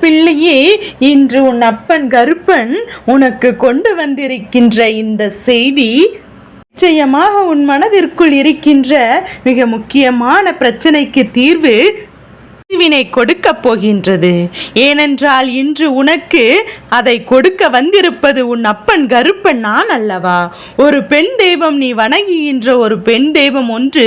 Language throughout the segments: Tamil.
பிள்ளையே இன்று உன் அப்பன் கருப்பன் உனக்கு கொண்டு வந்திருக்கின்ற இந்த செய்தி நிச்சயமாக உன் மனதிற்குள் இருக்கின்ற மிக முக்கியமான பிரச்சனைக்கு தீர்வு வினை கொடுக்க போகின்றது. ஏனென்றால் இன்று உனக்கு அதை கொடுக்க வந்திருப்பது உன் அப்பன் கருப்பன் நான் அல்லவா? ஒரு பெண் தெய்வம் நீ வணங்குகின்ற ஒரு பெண் தெய்வம் ஒன்று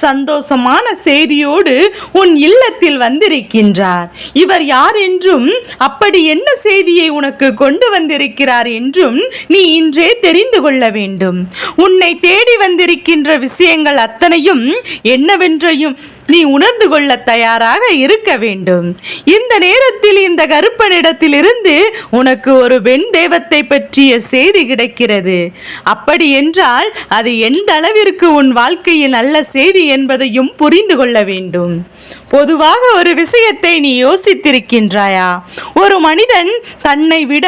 சந்தோஷமான செய்தியோடு உன் இல்லத்தில் வந்திருக்கின்றார். இவர் யார் என்றும் அப்படி என்ன செய்தியை உனக்கு கொண்டு வந்திருக்கிறார் என்றும் நீ இன்றே தெரிந்து கொள்ள வேண்டும். உன்னை தேடி வந்திருக்கின்ற விஷயங்கள் அத்தனையும் என்னவென்றையும் நீ உணர்ந்து கொள்ள தயாராக இருக்க வேண்டும். இந்த நேரத்தில் இந்த கருப்பனிடத்திலிருந்து உனக்கு ஒரு பெண் தெய்வத்தை பற்றிய செய்தி கிடைக்கிறது. அப்படி என்றால் அது எந்த அளவிற்கு உன் வாழ்க்கையில் நல்ல செய்தி என்பதையும் புரிந்து கொள்ள வேண்டும். பொதுவாக ஒரு விஷயத்தை நீ யோசித்திருக்கின்றாயா? ஒரு மனிதன் தன்னை விட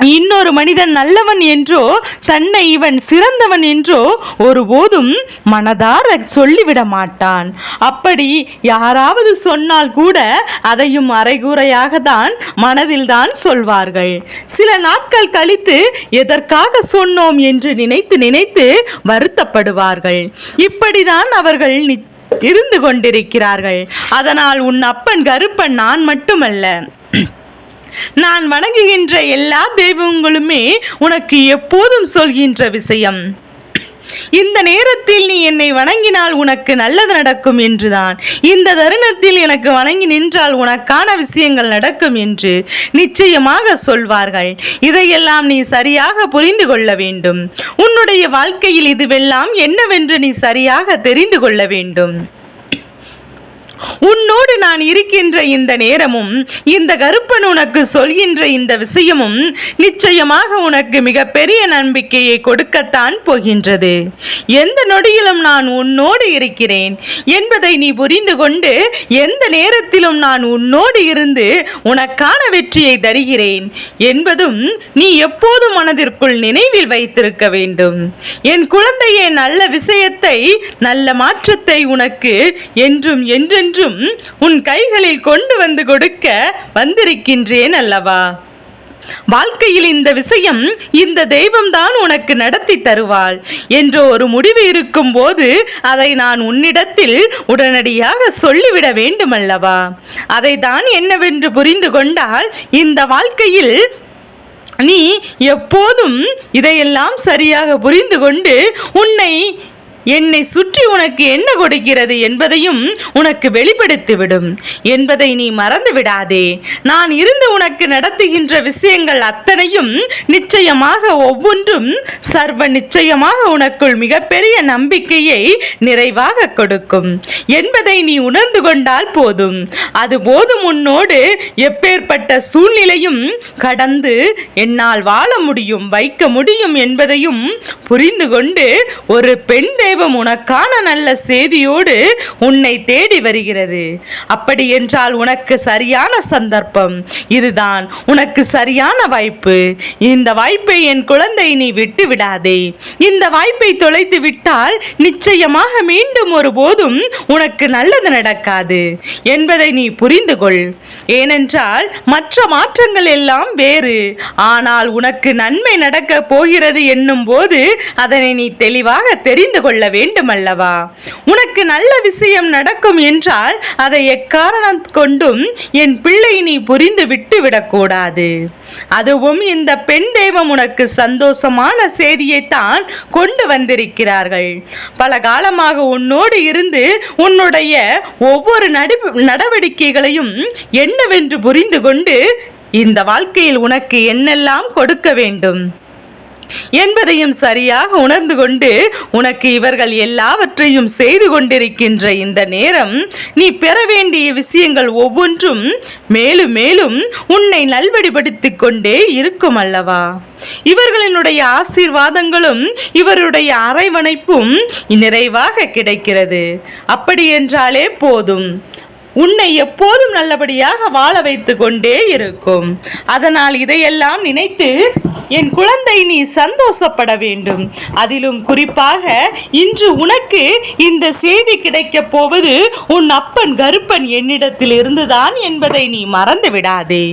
இன்னொரு மனிதன் நல்லவன் என்றோ தன்னை இவன் சிறந்தவன் என்றோ ஒருபோதும் மனதார சொல்லிவிட மாட்டான். அப்படி யாராவது சொன்னால் கூட அதையும் அரைகுறையாக தான் மனதில் தான் சொல்வார்கள். சில நாட்கள் கழித்து எதற்காக சொன்னோம் என்று நினைத்து நினைத்து வருத்தப்படுவார்கள். இப்படிதான் அவர்கள் இருந்து கொண்டிருக்கிறார்கள். அதனால் உன் அப்பன் கருப்பன் நான் மட்டுமல்ல. நான் வணங்குகின்ற எல்லா தெய்வங்களுமே உனக்கு எப்போதும் சொல்கின்ற விஷயம். இந்த நேரத்தில் நீ என்னை வணங்கினால் உனக்கு நல்லது நடக்கும் என்றுதான். இந்த தருணத்தில் எனக்கு வணங்கி நின்றால் உனக்கான விஷயங்கள் நடக்கும் என்று நிச்சயமாக சொல்வார்கள். இதையெல்லாம் நீ சரியாக புரிந்து கொள்ள வேண்டும். உன்னுடைய வாழ்க்கையில் இதுவெல்லாம் என்னவென்று நீ சரியாக தெரிந்து கொள்ள வேண்டும். உன்னோடு நான் இருக்கின்ற இந்த நேரமும் இந்த கருப்பன் உனக்கு சொல்கின்ற இந்த விஷயமும் நிச்சயமாக உனக்கு மிகப்பெரிய நம்பிக்கையை கொடுக்கத்தான் போகின்றது. எந்த நொடியிலும் நான் உன்னோடு இருக்கிறேன் என்பதை நீ புரிந்து கொண்டு எந்த நேரத்திலும் நான் உன்னோடு இருந்து உனக்கான வெற்றியை தருகிறேன் என்பதும் நீ எப்போதும் மனதிற்குள் நினைவில் வைத்திருக்க வேண்டும். என் குழந்தையே நல்ல விஷயத்தை நல்ல மாற்றத்தை உனக்கு என்றும் என்றென்றும் உன் கைகளில் கொண்டு வந்து கொடுக்க வந்திருக்கின்றேன் அல்லவா? வாழ்க்கையில் இந்த விஷயம் இந்த தெய்வம்தான் உனக்கு நடத்தி தருவாள் என்ற ஒரு முடிவு இருக்கும் போது அதை நான் உன்னிடத்தில் உடனடியாக சொல்லிவிட வேண்டுமல்லவா அதை தான் என்னவென்று புரிந்து கொண்டால் இந்த வாழ்க்கையில் நீ எப்போதும் இதையெல்லாம் சரியாக புரிந்து கொண்டு உன்னை என்னை சுற்றி உனக்கு என்ன கொடுக்கிறது என்பதையும் உனக்கு வெளிப்படுத்திவிடும். என்பதை நீ மறந்து விடாதே நான் இருந்து உனக்கு நடத்துகின்ற விஷயங்கள் அத்தனையும் நிச்சயமாக ஒவ்வொன்றும் சர்வ நிச்சயமாக உனக்குள் மிகப்பெரிய நம்பிக்கையை நிறைவாக கொடுக்கும். என்பதை நீ உணர்ந்து கொண்டால் போதும். அது போதும் உன்னோடு எப்பேற்பட்ட சூழ்நிலையும் கடந்து என்னால் வாழ முடியும் வைக்க முடியும் என்பதையும் புரிந்து கொண்டு ஒரு பெண் தெய்வம் உனக்கான நல்ல செய்தியோடு உன்னை தேடி வருகிறது. அப்படி என்றால் உனக்கு சரியான சந்தர்ப்பம். இதுதான் உனக்கு சரியான வாய்ப்பு. இந்த வாய்ப்பை என் குழந்தை நீ விட்டு விடாதே. இந்த வாய்ப்பை தொலைத்து விட்டால் நிச்சயமாக மீண்டும் ஒருபோதும் உனக்கு நல்லது நடக்காது என்பதை நீ புரிந்து கொள். ஏனென்றால் மற்ற மாற்றங்கள் எல்லாம் வேறு. ஆனால் உனக்கு நன்மை நடக்க போகிறது என்னும் போது அதனை நீ தெளிவாக தெரிந்து கொள்ள வேண்டும் அல்லவா உனக்கு நல்ல விஷயம் நடக்கும் என்றால் அதை எக்காரணம் கொண்டும் என் பிள்ளை நீ புரிந்து விட்டு விடக்கூடாது. அதுவும் இந்த பெண் தெய்வம் உனக்கு சந்தோஷமான செய்தியைத்தான் கொண்டு வந்திருக்கிறார்கள். பல காலமாக உன்னோடு இருந்து உன்னுடைய ஒவ்வொரு நடி நடவடிக்கைகளையும் என்னவென்று புரிந்து கொண்டு இந்த வாழ்க்கையில் உனக்கு என்னெல்லாம் கொடுக்க வேண்டும்? என்பதையும் சரியாக உணர்ந்து கொண்டு உனக்கு இவர்கள் எல்லாவற்றையும் செய்து கொண்டிருக்கின்ற இந்த நேரம் நீ பெற வேண்டிய விஷயங்கள் ஒவ்வொன்றும் மேலும் மேலும் உன்னை நல்வடிபடுத்திக் கொண்டே இருக்கும் அல்லவா? இவர்களினுடைய ஆசீர்வாதங்களும் இவருடைய அரவணைப்பும் நிறைவாக கிடைக்கிறது. அப்படி என்றாலே போதும். உன்னை எப்போதும் நல்லபடியாக வாழ வைத்து கொண்டே இருக்கும். அதனால் இதையெல்லாம் நினைத்து என் குழந்தை நீ சந்தோஷப்பட வேண்டும். அதிலும் குறிப்பாக இன்று உனக்கு இந்த செய்தி கிடைக்கப் போவது உன் அப்பன் கருப்பன் என்னிடத்தில் இருந்துதான் என்பதை நீ மறந்து விடாதே.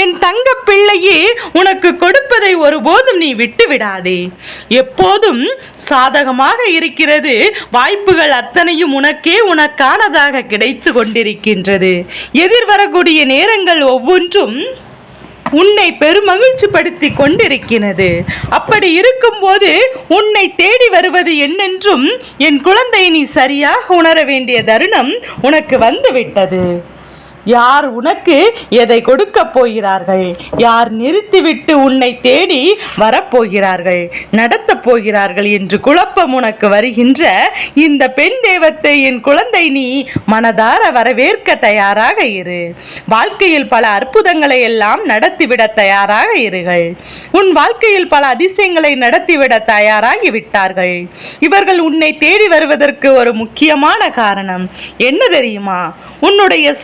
என் தங்க பிள்ளையே உனக்கு கொடுப்பதை ஒருபோதும் நீ விட்டு விடாதே. எப்போதும் சாதகமாக இருக்கிறது வாய்ப்புகள் அத்தனையும் உனக்கே உனக்கானதாக கிடைத்து இருக்கின்றது எதிர்வரக்கூடிய நேரங்கள் ஒவ்வொன்றும் உன்னை பெருமகிழ்ச்சி படுத்தி கொண்டிருக்கிறது. அப்படி இருக்கும்போது உன்னை தேடி வருவது என்னென்றும் என் குழந்தை நீ சரியாக உணர வேண்டிய தருணம் உனக்கு வந்துவிட்டது. யார் உனக்கு எதை கொடுக்க போகிறார்கள்? யார் நிறுத்திவிட்டு உன்னை தேடி வரப்போகிறார்கள் நடத்தப் போகிறார்கள் என்று குழப்பம் உனக்கு வருகின்ற இந்த பெண் தெய்வத்தை என் குழந்தை நீ மனதார வரவேற்க தயாராக இரு. வாழ்க்கையில் பல அற்புதங்களை எல்லாம் நடத்திவிட தயாராக இருங்கள். உன் வாழ்க்கையில் பல அதிசயங்களை நடத்திவிட தயாராகி விட்டார்கள். இவர்கள் உன்னை தேடி வருவதற்கு ஒரு முக்கியமான காரணம். என்ன தெரியுமா? உன்னுடைய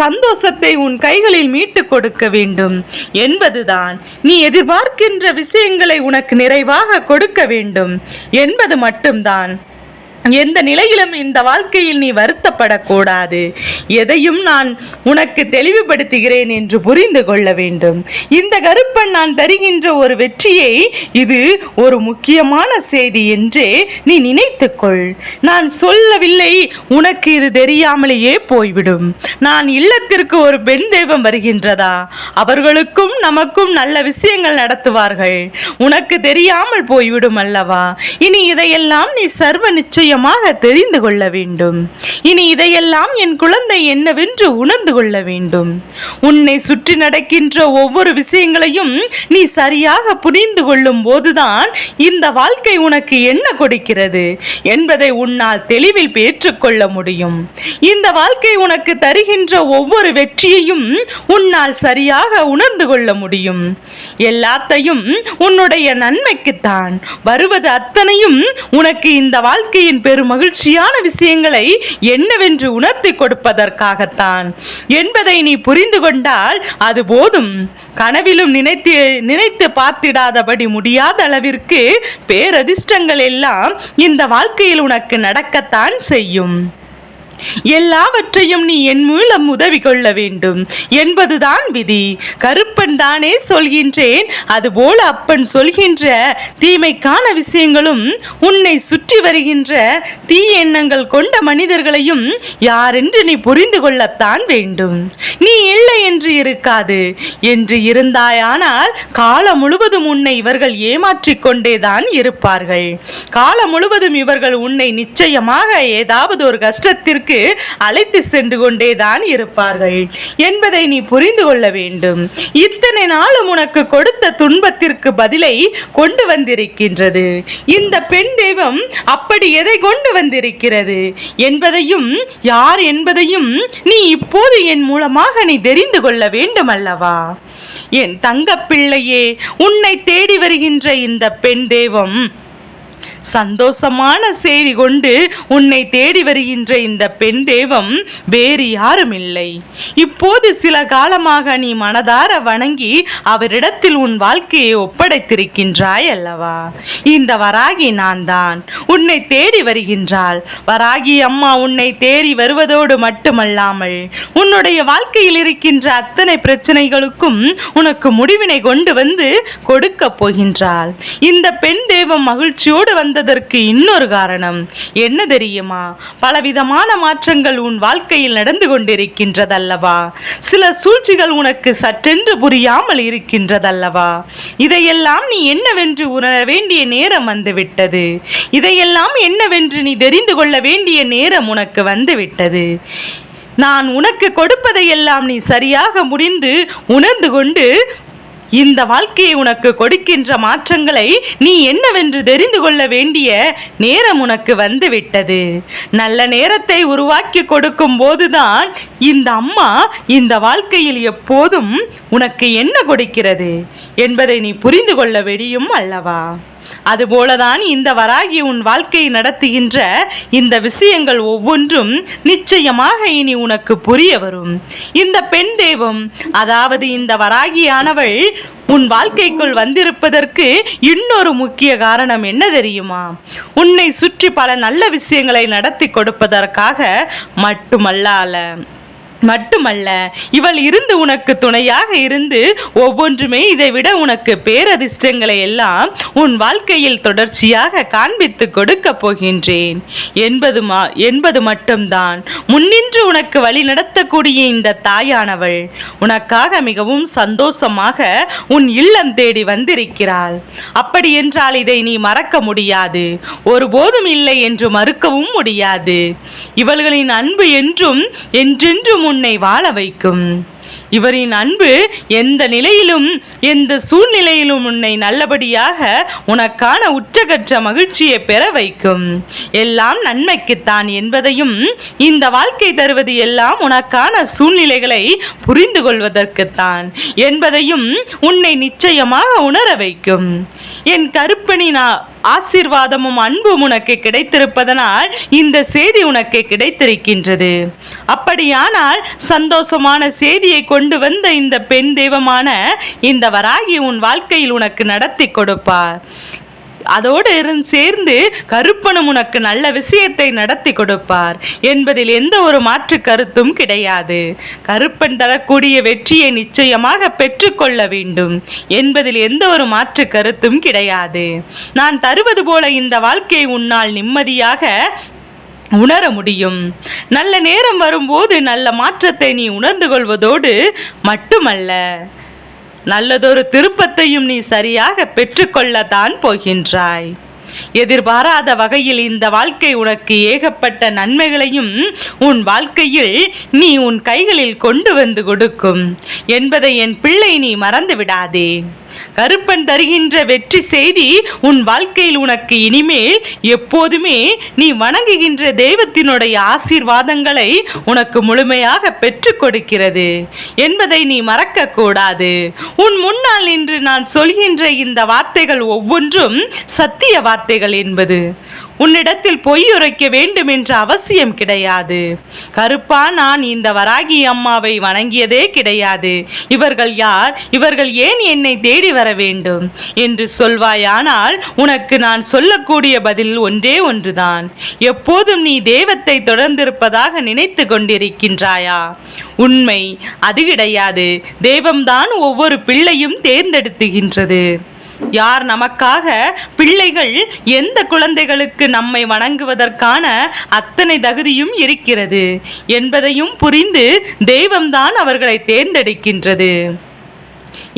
சந்தோஷத்தை உன் கைகளில் மீட்டு கொடுக்க வேண்டும். என்பதுதான் நீ எதிர்பார்க்கின்ற விஷயங்களை உனக்கு நிறைவாக கொடுக்க வேண்டும். என்பது மட்டும்தான் எந்த நிலையிலும் இந்த வாழ்க்கையில் நீ வருத்தப்படக்கூடாது. எதையும் நான் உனக்கு தெளிவுபடுத்துகிறேன் என்று புரிந்து கொள்ள வேண்டும். இந்த கருப்பன் நான் தருகின்ற ஒரு வெற்றியை இது ஒரு முக்கியமான செய்தி என்றே நீ நினைத்துக்கொள். நான் சொல்லவில்லை உனக்கு இது தெரியாமலேயே போய்விடும். நான் இல்லத்திற்கு ஒரு பெண் தெய்வம் வருகின்றதா? அவர்களுக்கும் நமக்கும் நல்ல விஷயங்கள் நடத்துவார்கள். உனக்கு தெரியாமல் போய்விடும் அல்லவா? இனி இதையெல்லாம் நீ சர்வ நிச்சயம் நிச்சயமாக தெரிந்து கொள்ள வேண்டும். இனி இதையெல்லாம் என் குழந்தை என்னவென்று உணர்ந்து கொள்ள வேண்டும். உன்னை சுற்றி நடக்கின்ற ஒவ்வொரு விஷயங்களையும் நீ சரியாக புரிந்து கொள்ளும் போதுதான் இந்த வாழ்க்கை உனக்கு என்ன கொடுக்கிறது என்பதை உன்னால் தெளிவில் பெற்றுக்கொள்ள முடியும். இந்த வாழ்க்கை உனக்கு தருகின்ற ஒவ்வொரு வெற்றியையும் உன்னால் சரியாக உணர்ந்து கொள்ள முடியும். எல்லாத்தையும் உன்னுடைய நன்மைக்குத்தான் வருவது அத்தனையும் உனக்கு இந்த வாழ்க்கையின் பெரும் மகிழ்ச்சியான விஷயங்களை என்னவென்று உணர்த்தி கொடுப்பதற்காகத்தான். என்பதை நீ புரிந்து கொண்டால் அது போதும். கனவிலும் நினைத்து நினைத்து பார்த்திடாதபடி முடியாத அளவிற்கு பேரதிர்ஷ்டங்கள் எல்லாம் இந்த வாழ்க்கையில் உனக்கு நடக்கத்தான் செய்யும். எல்லாவற்றையும் நீ என் மூலம் உதவி கொள்ள வேண்டும். என்பதுதான் விதி. கருப்பன் தானே சொல்கின்றேன். அதுபோல அப்பன் சொல்கின்ற தீமைக்கான விஷயங்களும் உன்னை சுற்றி வருகின்ற தீ எண்ணங்கள் கொண்ட மனிதர்களையும் யாரென்று நீ புரிந்து கொள்ளத்தான் வேண்டும். நீ இல்லை என்று இருக்காது. என்று இருந்தாயானால் காலம் முழுவதும் உன்னை இவர்கள் ஏமாற்றிக் கொண்டேதான் இருப்பார்கள். காலம் முழுவதும் இவர்கள் உன்னை நிச்சயமாக ஏதாவது ஒரு கஷ்டத்திற்கு அழைத்து சென்று கொண்டேதான் இருப்பார்கள். என்பதை நீ புரிந்து கொள்ள வேண்டும். இத்தனை நாளும் உனக்கு கொடுத்த துன்பத்திற்கு பதிலை கொண்டு வந்திருக்கின்றது. இந்த பெண் தெய்வம் அப்படி எதை கொண்டு வந்திருக்கிறது? என்பதையும் யார் என்பதையும் நீ இப்போது என் மூலமாக நீ தெரிந்து கொள்ள வேண்டும் அல்லவா என் தங்கப்பிள்ளையே உன்னை தேடி வருகின்ற இந்த பெண் தெய்வம் சந்தோஷமான செய்தி கொண்டு உன்னை தேடி வருகின்ற இந்த பெண் தெய்வம் வேறு யாரும் இல்லை இப்போது சில காலமாக நீ மனதார வணங்கி அவரிடத்தில் உன் வாழ்க்கையை ஒப்படைத்திருக்கின்றாய் அல்லவா? இந்த வராகி நான் தான் உன்னை தேடி வருகின்றாள். வராகி அம்மா உன்னை தேடி வருவதோடு மட்டுமல்லாமல் உன்னுடைய வாழ்க்கையில் இருக்கின்ற அத்தனை பிரச்சனைகளுக்கும் உனக்கு முடிவினை கொண்டு வந்து கொடுக்க போகின்றாள். இந்த பெண் தெய்வம் மகிழ்ச்சியோடு வந்து வந்ததற்கு இன்னொரு காரணம். என்ன தெரியுமா? பலவிதமான மாற்றங்கள் உன் வாழ்க்கையில் நடந்து கொண்டிருக்கின்றதல்லவா? சில சூழ்ச்சிகள் உனக்கு சற்றென்று புரியாமல் இருக்கின்றதல்லவா? இதையெல்லாம் நீ என்னவென்று உணர வேண்டிய நேரம் வந்துவிட்டது. இதையெல்லாம் என்னவென்று நீ தெரிந்து கொள்ள வேண்டிய நேரம் உனக்கு வந்துவிட்டது. நான் உனக்கு கொடுப்பதையெல்லாம் நீ சரியாக முடிந்து உணர்ந்து கொண்டு இந்த வாழ்க்கையை உனக்கு கொடுக்கின்ற மாற்றங்களை நீ என்னவென்று தெரிந்து கொள்ள வேண்டிய நேரம் உனக்கு வந்துவிட்டது. நல்ல நேரத்தை உருவாக்கி கொடுக்கும் போதுதான் இந்த அம்மா இந்த வாழ்க்கையில் எப்போதும் உனக்கு என்ன கொடுக்கிறது என்பதை நீ புரிந்து கொள்ள வெடியும் அல்லவா? அதுபோலதான் இந்த வராகி உன் வாழ்க்கையை நடத்துகின்ற இந்த விஷயங்கள் ஒவ்வொன்றும் நிச்சயமாக இனி உனக்கு புரிய வரும். இந்த பெண் தெய்வம் அதாவது இந்த வராகியானவள் உன் வாழ்க்கைக்குள் வந்திருப்பதற்கு இன்னொரு முக்கிய காரணம் என்ன தெரியுமா? உன்னை சுற்றி பல நல்ல விஷயங்களை நடத்தி கொடுப்பதற்காக மட்டுமல்லால மட்டுமல்ல இவள் இருந்து உனக்கு துணையாக இருந்து ஒவ்வொன்றுமே இதைவிட உனக்கு பேரதிர்ஷ்டங்களை எல்லாம் உன் வாழ்க்கையில் தொடர்ச்சியாக காண்பித்து கொடுக்க போகின்றேன். என்பது மா என்பது மட்டும்தான். முன்னின்று உனக்கு வழி நடத்தக்கூடிய இந்த தாயானவள் உனக்காக மிகவும் சந்தோஷமாக உன் இல்லம் தேடி வந்திருக்கிறாள். அப்படி என்றால் இதை நீ மறக்க முடியாது. ஒருபோதும் இல்லை என்று மறுக்கவும் முடியாது. இவள்களின் அன்பு என்றும் என்றென்றும் உன்னை வாழ வைக்கும். இவரின் அன்பு எந்த நிலையிலும் எந்த சூழ்நிலையிலும் உன்னை நல்லபடியாக உனக்கான உச்சகற்ற மகிழ்ச்சியை பெற வைக்கும். எல்லாம் நன்மைக்குத்தான் என்பதையும் இந்த வாழ்க்கை தருவது எல்லாம் உனக்கான சூழ்நிலைகளை புரிந்து கொள்வதற்குத்தான் என்பதையும் உன்னை நிச்சயமாக உணர வைக்கும். என் கருப்பணி நான் ஆசீர்வாதமும் அன்பும் உனக்கு கிடைத்திருப்பதனால் இந்த செய்தி உனக்கு கிடைத்திருக்கின்றது. அப்படியானால் சந்தோஷமான செய்தி செய்தியை கொண்டு வந்த இந்த பெண் தெய்வமான இந்த வராகி உன் வாழ்க்கையில் உனக்கு நடத்தி கொடுப்பார். அதோடு இருந்து சேர்ந்து கருப்பனும் உனக்கு நல்ல விஷயத்தை நடத்தி கொடுப்பார். என்பதில் எந்த ஒரு மாற்று கருத்தும் கிடையாது. கருப்பன் தரக்கூடிய வெற்றியை நிச்சயமாக பெற்றுக்கொள்ள வேண்டும். என்பதில் எந்த ஒரு மாற்று கருத்தும் கிடையாது. நான் தருவது போல இந்த வாழ்க்கையை உன்னால் நிம்மதியாக உணர முடியும். நல்ல நேரம் வரும்போது நல்ல மாற்றத்தை நீ உணர்ந்து கொள்வதோடு மட்டுமல்ல நல்லதொரு திருப்பத்தையும் நீ சரியாக பெற்றுக்கொள்ளத்தான் போகின்றாய். எதிர்பாராத வகையில் இந்த வாழ்க்கை உனக்கு ஏகப்பட்ட நன்மைகளையும் உன் வாழ்க்கையில் நீ உன் கைகளில் கொண்டு வந்து கொடுக்கும். என்பதை என் பிள்ளை நீ மறந்து விடாதே கருப்பன் தருகின்ற வெற்றி செய்தி உன் வாழ்க்கையில் உனக்கு இனிமேல் எப்போதுமே நீ வணங்குகின்ற தெய்வத்தினுடைய ஆசீர்வாதங்களை உனக்கு முழுமையாக பெற்றுக் கொடுக்கிறது என்பதை நீ மறக்க கூடாது. உன் முன்னால் நின்று நான் சொல்கின்ற இந்த வார்த்தைகள் ஒவ்வொன்றும் சத்திய வார்த்தைகள் என்பது. உன்னிடத்தில் பொய் உரைக்க வேண்டும் என்ற அவசியம் கிடையாது. கருப்பா நான் இந்த வராகி அம்மாவை வணங்கியதே கிடையாது. இவர்கள் யார்? இவர்கள் ஏன் என்னை தேடி வர வேண்டும்? என்று சொல்வாயானால் உனக்கு நான் சொல்லக்கூடிய பதில் ஒன்றே ஒன்றுதான். எப்போதும் நீ தெய்வத்தை தொடர்ந்திருப்பதாக நினைத்து கொண்டிருக்கின்றாயா? உண்மை அது கிடையாது. தெய்வம்தான் ஒவ்வொரு பிள்ளையும் தேர்ந்தெடுத்துகின்றது. யார் நமக்காக பிள்ளைகள் எந்த குழந்தைகளுக்கு நம்மை வணங்குவதற்கான அத்தனை தகுதியும் இருக்கிறது என்பதையும் புரிந்து தெய்வம்தான் அவர்களை தேர்ந்தெடுக்கின்றது.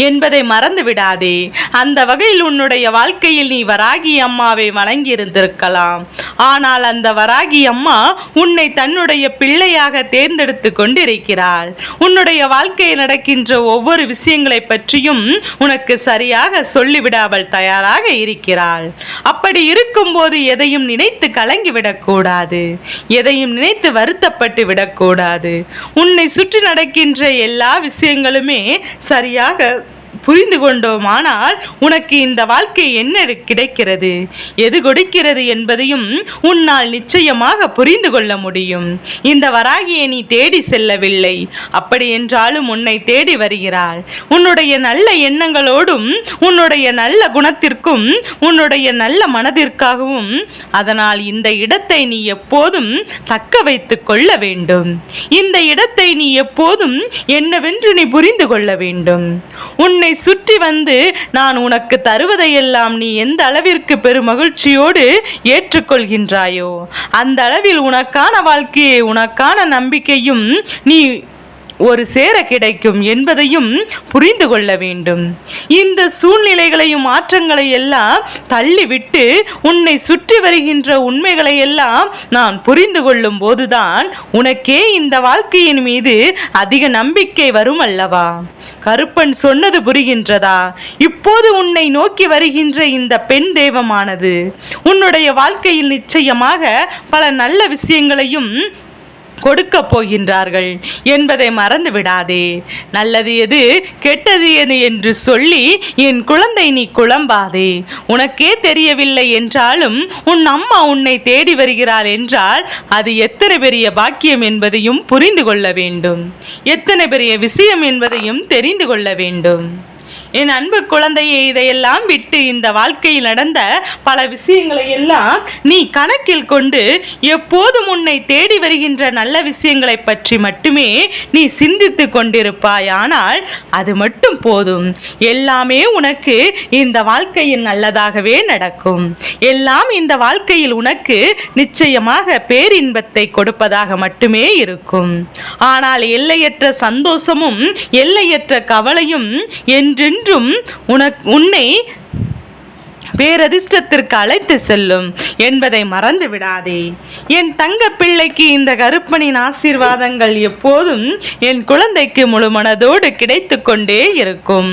என்பதை மறந்து விடாதே அந்த வகையில் உன்னுடைய வாழ்க்கையில் நீ வராகி அம்மாவை வணங்கியிருந்திருக்கலாம். ஆனால் அந்த வராகி அம்மா உன்னை தன்னுடைய பிள்ளையாக தேர்ந்தெடுத்து கொண்டிருக்கிறாள். உன்னுடைய வாழ்க்கையில் நடக்கின்ற ஒவ்வொரு விஷயங்களை பற்றியும் உனக்கு சரியாக சொல்லிவிட அவள் தயாராக இருக்கிறாள். அப்படி இருக்கும்போது எதையும் நினைத்து கலங்கிவிடக்கூடாது. எதையும் நினைத்து வருத்தப்பட்டு விடக்கூடாது. உன்னை சுற்றி நடக்கின்ற எல்லா விஷயங்களுமே சரியாக பார்க்க புரிந்து கொண்டோமானால் உனக்கு இந்த வாழ்க்கை என்ன கிடைக்கிறது? எது கொடுக்கிறது என்பதையும் உன்னால் நிச்சயமாக புரிந்து கொள்ள முடியும். இந்த வராகியை நீ தேடி செல்லவில்லை. அப்படி என்றாலும் உன்னை தேடி வருகிறாள். உன்னுடைய நல்ல எண்ணங்களோடும் உன்னுடைய நல்ல குணத்திற்கும் உன்னுடைய நல்ல மனதிற்காகவும் அதனால் இந்த இடத்தை நீ எப்போதும் தக்க வைத்துக் கொள்ள வேண்டும். இந்த இடத்தை நீ எப்போதும் என்னவென்று நீ புரிந்து கொள்ள வேண்டும். உன்னை சுற்றி வந்து நான் உனக்கு தருவதையெல்லாம் நீ எந்த அளவிற்கு பெரும் மகிழ்ச்சியோடு ஏற்றுக்கொள்கின்றாயோ அந்த அளவில் உனக்கான வாழ்க்கையை உனக்கான நம்பிக்கையும் நீ ஒரு சேர கிடைக்கும் என்பதையும் புரிந்து கொள்ள வேண்டும். இந்த சூழ்நிலைகளையும் மாற்றங்களை எல்லாம் தள்ளிவிட்டு உன்னை சுற்றி வருகின்ற உண்மைகளை எல்லாம் நான் புரிந்து கொள்ளும் போதுதான் உனக்கே இந்த வாழ்க்கையின் மீது அதிக நம்பிக்கை வரும் அல்லவா? கருப்பன் சொன்னது புரிகின்றதா? இப்போது உன்னை நோக்கி வருகின்ற இந்த பெண் தெய்வமானது உன்னுடைய வாழ்க்கையில் நிச்சயமாக பல நல்ல விஷயங்களையும் கொடுக்க போகின்றார்கள் என்பதை மறந்து விடாதே நல்லது எது கெட்டது எது என்று சொல்லி என் குழந்தை நீ குழம்பாதே. உனக்கே தெரியவில்லை என்றாலும் உன் அம்மா உன்னை தேடி வருகிறாள் என்றால் அது எத்தனை பெரிய பாக்கியம் என்பதையும் புரிந்து கொள்ள வேண்டும். எத்தனை பெரிய விஷயம் என்பதையும் தெரிந்து கொள்ள வேண்டும். என் அன்பு குழந்தையை இதையெல்லாம் விட்டு இந்த வாழ்க்கையில் நடந்த பல விஷயங்களை எல்லாம் நீ கணக்கில் கொண்டு எப்போதும் உன்னை தேடி வருகின்ற நல்ல விஷயங்களை பற்றி மட்டுமே நீ சிந்தித்து கொண்டிருப்பாய். ஆனால் அது மட்டும் போதும். எல்லாமே உனக்கு இந்த வாழ்க்கையில் நல்லதாகவே நடக்கும். எல்லாம் இந்த வாழ்க்கையில் உனக்கு நிச்சயமாக பேரின்பத்தை கொடுப்பதாக மட்டுமே இருக்கும். ஆனால் எல்லையற்ற சந்தோஷமும் எல்லையற்ற கவலையும் என்றென்றும் உனக் உன்னை பேரதிர்ஷ்டத்திற்கு அழைத்து செல்லும் என்பதை மறந்து விடாதே. என் தங்க பிள்ளைக்கு இந்த கருப்பனின் ஆசீர்வாதங்கள் எப்போதும் என் குழந்தைக்கு முழு மனதோடு கிடைத்து கொண்டே இருக்கும்.